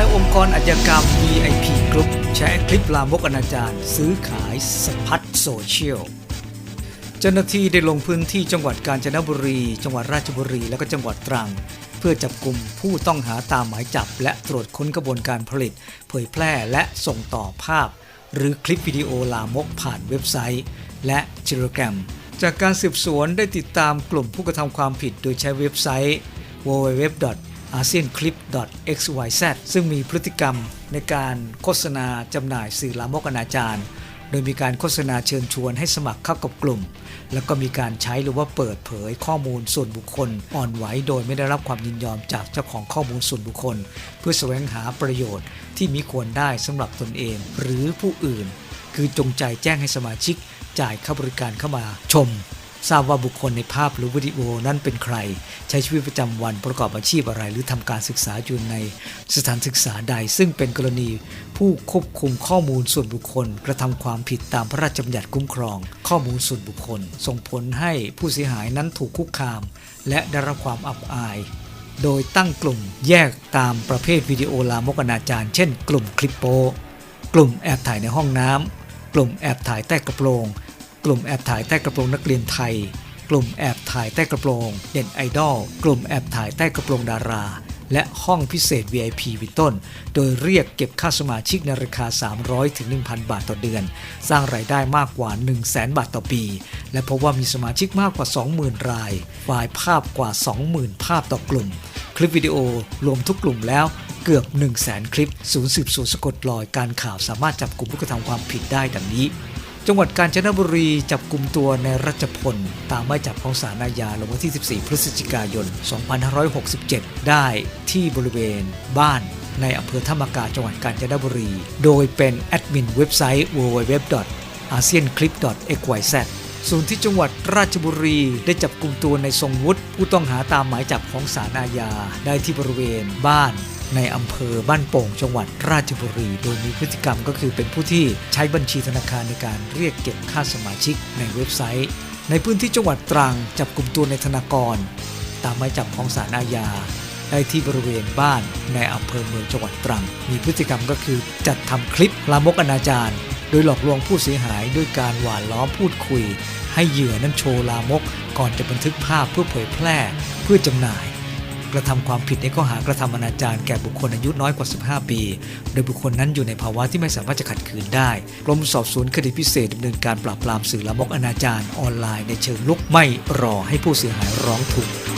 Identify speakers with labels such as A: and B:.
A: รอาชญากรรม VIP Group แชร์คลิปลามกอนาจารซื้อขายสะพัดโซเชียลเจ้าหน้าที่ได้ลงพื้นที่จังหวัดกาญจนบุรี จังหวัดราชบุรี และก็จังหวัดตรัง เพื่อจับกลุ่มผู้ต้องหาตามหมายจับ และตรวจค้นกระบวนการผลิต เผยแพร่และส่งต่อภาพ หรือคลิปวิดีโอลามกผ่านเว็บไซต์ และจิโรแกรม จากการสืบสวนได้ติดตามกลุ่มผู้กระทำความผิดโดยใช้เว็บไซต์ www asianclip.xyz ซึ่งมีพฤติกรรมในการโฆษณาจำหน่ายสื่อลามกอนาจารโดยมีการโฆษณาเชิญชวนให้สมัครเข้ากับกลุ่ม แล้วก็มีการใช้หรือว่าเปิดเผยข้อมูลส่วนบุคคล อ่อนไหวโดยไม่ได้รับความยินยอมจากเจ้าของข้อมูลส่วนบุคคล เพื่อแสวงหาประโยชน์ที่มิควรได้สำหรับตนเอง หรือผู้อื่น คือจงใจแจ้งให้สมาชิกจ่ายค่าบริการเข้ามาชม ทราบว่าบุคคลในภาพหรือวิดีโอนั้นเป็นใคร ใช้ชีวิตประจำวันประกอบอาชีพอะไร หรือทำการศึกษาอยู่ในสถานศึกษาใด ซึ่งเป็นกรณีผู้ควบคุมข้อมูลส่วนบุคคล กระทำความผิดตามพระราชบัญญัติคุ้มครอง ข้อมูลส่วนบุคคล ส่งผลให้ผู้เสียหายนั้นถูกคุกคาม และได้รับความอับอาย โดยตั้งกลุ่มแยกตามประเภทวิดีโอลามกอนาจารเช่น กลุ่มคลิปโป กลุ่มแอบถ่ายในห้องน้ำกลุ่มแอบถ่ายใต้กระโปรง กลุ่มแอบถ่ายใต้กระโปรงนักเรียนไทย กลุ่มแอบถ่ายใต้กระโปรง เด่นไอดอล กลุ่มแอบถ่ายใต้กระโปรงดารา และห้องพิเศษ VIP เป็นต้น โดยเรียกเก็บค่าสมาชิกในราคา 300ถึง1,000 บาทต่อเดือน สร้างรายได้มากกว่า 100,000บาทต่อปี และพบว่ามีสมาชิกมากกว่า 20,000 รายไฟล์ภาพกว่า 20,000 ภาพต่อกลุ่ม คลิปวิดีโอรวมทุกกลุ่มแล้วเกือบ 1 0 0 0 0แสนคลิป ศูนย์สืบสวนสะกดรอยการข่าวสามารถจับกลุ่มผู้กระทำความผิดได้ดังนี้ จังหวัดกาญจนบุรีจับกลุ่มตัวในรัชพล ตามหมายจับของศาลอาญาลงวันที่ 14 พฤศจิกายน 2567 ได้ที่บริเวณบ้านในอำเภอธรรมกาจังหวัดกาญจนบุรี โดยเป็นแอดมินเว็บไซต์ www.asianclip.xyz ส่วนที่จังหวัดราชบุรีได้จับกลุ่มตัวในทรงวุฒิผู้ต้องหาตามหมายจับของศาลอาญาได้ที่บริเวณบ้านในอำเภอบ้านโป่งจังหวัดราชบุรี โดยมีพฤติกรรมก็คือเป็นผู้ที่ใช้บัญชีธนาคารในการเรียกเก็บค่าสมาชิกในเว็บไซต์ ในพื้นที่จังหวัดตรังจับกลุ่มตัวในธนากร ตามหมายจับของศาลอาญาได้ที่บริเวณบ้านในอำเภอเมืองจังหวัดตรัง มีพฤติกรรมก็คือจัดทำคลิปลามกอนาจาร โดยหลอกลวงผู้เสียหายด้วยการหวานล้อมพูดคุย ให้เหยื่อนั้นโชว์ลามก ก่อนจะบันทึกภาพเพื่อเผยแพร่เพื่อจำหน่าย กระทำความผิดในข้อหากระทำอนาจารแก่บุคคลอายุน้อยกว่า 15 ปี โดยบุคคลนั้นอยู่ในภาวะที่ไม่สามารถจะขัดขืนได้ กรมสอบสวนคดีพิเศษดำเนินการปราบปรามสื่อละมกอนาจารออนไลน์ในเชิงลุกไม่รอให้ผู้เสียหายร้องทุกข์